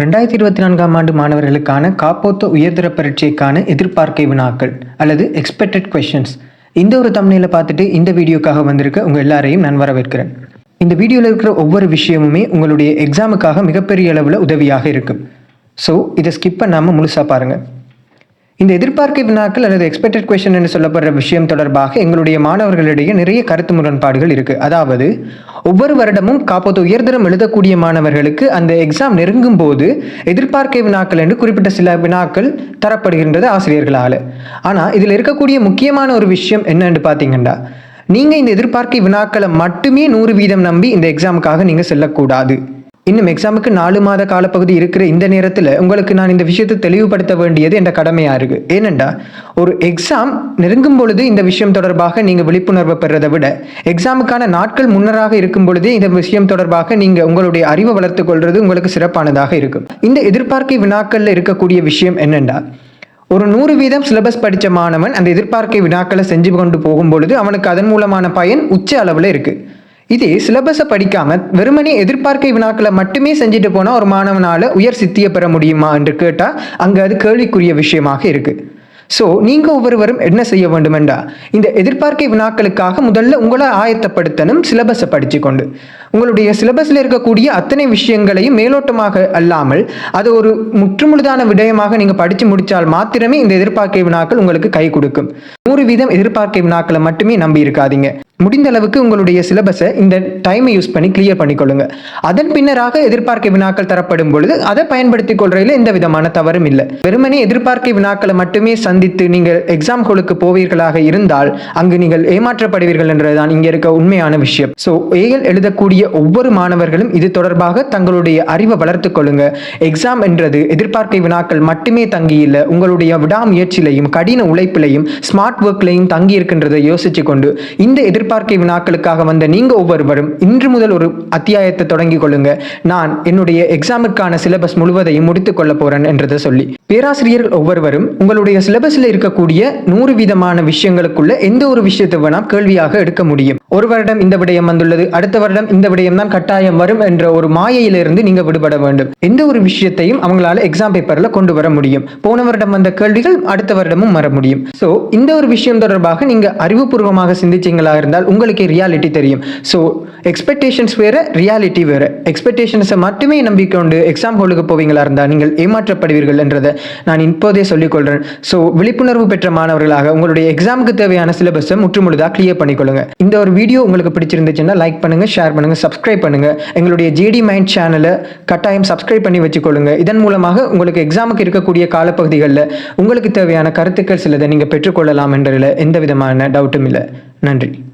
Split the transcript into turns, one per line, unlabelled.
ரெண்டாயிரத்தி இருபத்தி நான்காம் ஆண்டு மாணவர்களுக்கான காப்போத்த உயர்தர பரீட்சைக்கான எதிர்பார்க்கை வினாக்கள் அல்லது எக்ஸ்பெக்டட் கொஷின்ஸ் இந்த ஒரு தம்னையில் பார்த்துட்டு இந்த வீடியோக்காக வந்திருக்க உங்கள் எல்லாரையும் நான் வரவேற்கிறேன். இந்த வீடியோவில் இருக்கிற ஒவ்வொரு விஷயமுமே உங்களுடைய எக்ஸாமுக்காக மிகப்பெரிய அளவில் உதவியாக இருக்கும். ஸோ இதை ஸ்கிப் பண்ணாமல் முழுசாக பாருங்கள் இந்த எதிர்பார்க்க வினாக்கள் அல்லது எக்ஸ்பெக்டட் கொஷின் என்று சொல்லப்படுற விஷயம் தொடர்பாக எங்களுடைய மாணவர்களிடையே நிறைய கருத்து முரண்பாடுகள் இருக்கு. அதாவது ஒவ்வொரு வருடமும் காப்போது உயர்தரம் எழுதக்கூடிய மாணவர்களுக்கு அந்த எக்ஸாம் நெருங்கும் போது எதிர்பார்க்க வினாக்கள் என்று குறிப்பிட்ட சில வினாக்கள் தரப்படுகின்றது ஆசிரியர்களால். ஆனால் இதில் இருக்கக்கூடிய முக்கியமான ஒரு விஷயம் என்னன்னு பார்த்தீங்கன்னா நீங்கள் இந்த எதிர்பார்க்கை வினாக்களை மட்டுமே நூறு வீதம் நம்பி இந்த எக்ஸாமுக்காக நீங்கள் செல்லக்கூடாது. இன்னும் எக்ஸாமுக்கு நாலு மாத காலப்பகுதி இருக்கிற இந்த நேரத்தில் உங்களுக்கு நான் இந்த விஷயத்தை தெளிவுபடுத்த வேண்டியது என்ற கடமையாக இருக்கு. ஏனெண்டா ஒரு எக்ஸாம் நெருங்கும் பொழுது இந்த விஷயம் தொடர்பாக நீங்கள் விழிப்புணர்வு பெறதை விட எக்ஸாமுக்கான நாட்கள் முன்னராக இருக்கும் பொழுதே இந்த விஷயம் தொடர்பாக நீங்கள் உங்களுடைய அறிவை வளர்த்து கொள்வது உங்களுக்கு சிறப்பானதாக இருக்கும். இந்த எதிர்பார்க்கை வினாக்களில் இருக்கக்கூடிய விஷயம் என்னெண்டா ஒரு நூறு வீதம் சிலபஸ் படித்த மாணவன் அந்த எதிர்பார்க்கை வினாக்களை செஞ்சு கொண்டு போகும் பொழுது அவனுக்கு அதன் மூலமான பயன் உச்ச அளவில் இருக்குது இதே சிலபஸை படிக்காம வெறுமனே எதிர்பார்க்கை வினாக்களை மட்டுமே செஞ்சுட்டு போனால் ஒரு மாணவனால் உயர் சித்தியை பெற முடியுமா என்று கேட்டால் அங்கே அது கேள்விக்குரிய விஷயமாக இருக்குது ஸோ நீங்கள் ஒவ்வொருவரும் என்ன செய்ய வேண்டுமெண்டா இந்த எதிர்பார்க்கை வினாக்களுக்காக முதல்ல உங்களை ஆயத்தப்படுத்தணும் சிலபஸை படித்து கொண்டு உங்களுடைய சிலபஸில் இருக்கக்கூடிய அத்தனை விஷயங்களையும் மேலோட்டமாக அல்லாமல் அது ஒரு முற்றுமுழுதான விடயமாக நீங்கள் படித்து முடித்தால் மாத்திரமே இந்த எதிர்பார்க்கை வினாக்கள் உங்களுக்கு கை கொடுக்கும். நூறு வீதம் எதிர்பார்க்க வினாக்களை மட்டுமே நம்பி இருக்காதீங்க. முடிந்த அளவுக்கு உங்களுடைய சிலபஸை இந்த டைமை யூஸ் பண்ணி கிளியர் பண்ணிக்கொள்ளுங்க. அதன் பின்னராக எதிர்பார்க்க வினாக்கள் தரப்படும் பொழுது அதை பயன்படுத்திக் கொள்றதுல எந்த விதமான தவறும் இல்லை. வெறுமனே எதிர்பார்க்க வினாக்களை மட்டுமே சந்தித்து நீங்கள் எக்ஸாம் ஹோலுக்கு போவீர்களாக இருந்தால் அங்கு நீங்கள் ஏமாற்றப்படுவீர்கள் என்றதுதான் இங்கே இருக்க உண்மையான விஷயம். ஸோ ஏஎல் எழுதக்கூடிய ஒவ்வொரு மாணவர்களும் இது தொடர்பாக தங்களுடைய அறிவை வளர்த்துக் கொள்ளுங்க. எக்ஸாம் என்றது எதிர்பார்க்க வினாக்கள் மட்டுமே தங்கியில்லை உங்களுடைய விடாமுயற்சியிலையும் கடின உழைப்பிலையும் ஸ்மார்ட் ஒர்க்லையும் தங்கி இருக்கின்றதை யோசிச்சு கொண்டு இந்த எதிர்பார்க்கை வினாக்களுக்காக வந்த நீங்க ஒவ்வொருவரும் இன்று முதல் ஒரு அத்தியாயத்தை தொடங்கி கொள்ளுங்க. நான் என்னுடைய எக்ஸாமுக்கான சிலபஸ் முழுவதையும் முடித்துக் கொள்ள போறேன் என்றதை சொல்லி. பேராசிரியர்கள் ஒவ்வொருவரும் உங்களுடைய சிலபஸில் இருக்கக்கூடிய நூறு விதமான விஷயங்களுக்குள்ள எந்த ஒரு விஷயத்தை வேணாம் கேள்வியாக எடுக்க முடியும். ஒரு வருடம் இந்த விடயம் வந்துள்ளது அடுத்த வருடம் இந்த விடயம் தான் கட்டாயம் வரும் என்ற ஒரு மாயையிலிருந்து நீங்க விடுபட வேண்டும். எந்த ஒரு விஷயத்தையும் அவங்களால எக்ஸாம் பேப்பர்ல கொண்டு வர முடியும். போன வருடம் வந்த கேள்விகள் அடுத்த வருடமும் வர முடியும். சோ இந்த ஒரு விஷயம் தொடர்பாக நீங்க அறிவுபூர்வமாக சிந்திச்சீங்களா இருந்தால் உங்களுக்கு ரியாலிட்டி தெரியும். ஸோ எக்ஸ்பெக்டேஷன்ஸ் வேற ரியாலிட்டி வேற. எக்ஸ்பெக்டேஷன்ஸை மட்டுமே நம்பிக்கொண்டு எக்ஸாம் ஹோலுக்கு போவீங்களா இருந்தால் நீங்கள் ஏமாற்றப்படுவீர்கள் என்றதை நான் இப்போதே சொல்லிக்கொள்கிறேன் ஸோ விழிப்புணர்வு பெற்ற மாணவர்களாக உங்களுடைய எக்ஸாமுக்கு தேவையான சிலபஸை முற்றுமுழுதாக கிளியர் பண்ணிக்கொள்ளுங்க இந்த ஒரு வீடியோ உங்களுக்கு பிடிச்சிருந்துச்சுன்னா லைக் பண்ணுங்க ஷேர் பண்ணுங்க சப்ஸ்கிரைப் பண்ணுங்க. எங்களுடைய ஜேடி மைண்ட் சேனலை கட்டாயம் சப்ஸ்கிரைப் பண்ணி வச்சுக்கொள்ளுங்க இதன் மூலமாக உங்களுக்கு எக்ஸாமுக்கு இருக்கக்கூடிய காலப்பகுதிகளில் உங்களுக்கு தேவையான கருத்துக்கள் சிலதை நீங்கள் பெற்றுக்கொள்ளலாம் என்று என்றதில் எந்த விதமான டவுட்டும் இல்லை. நன்றி.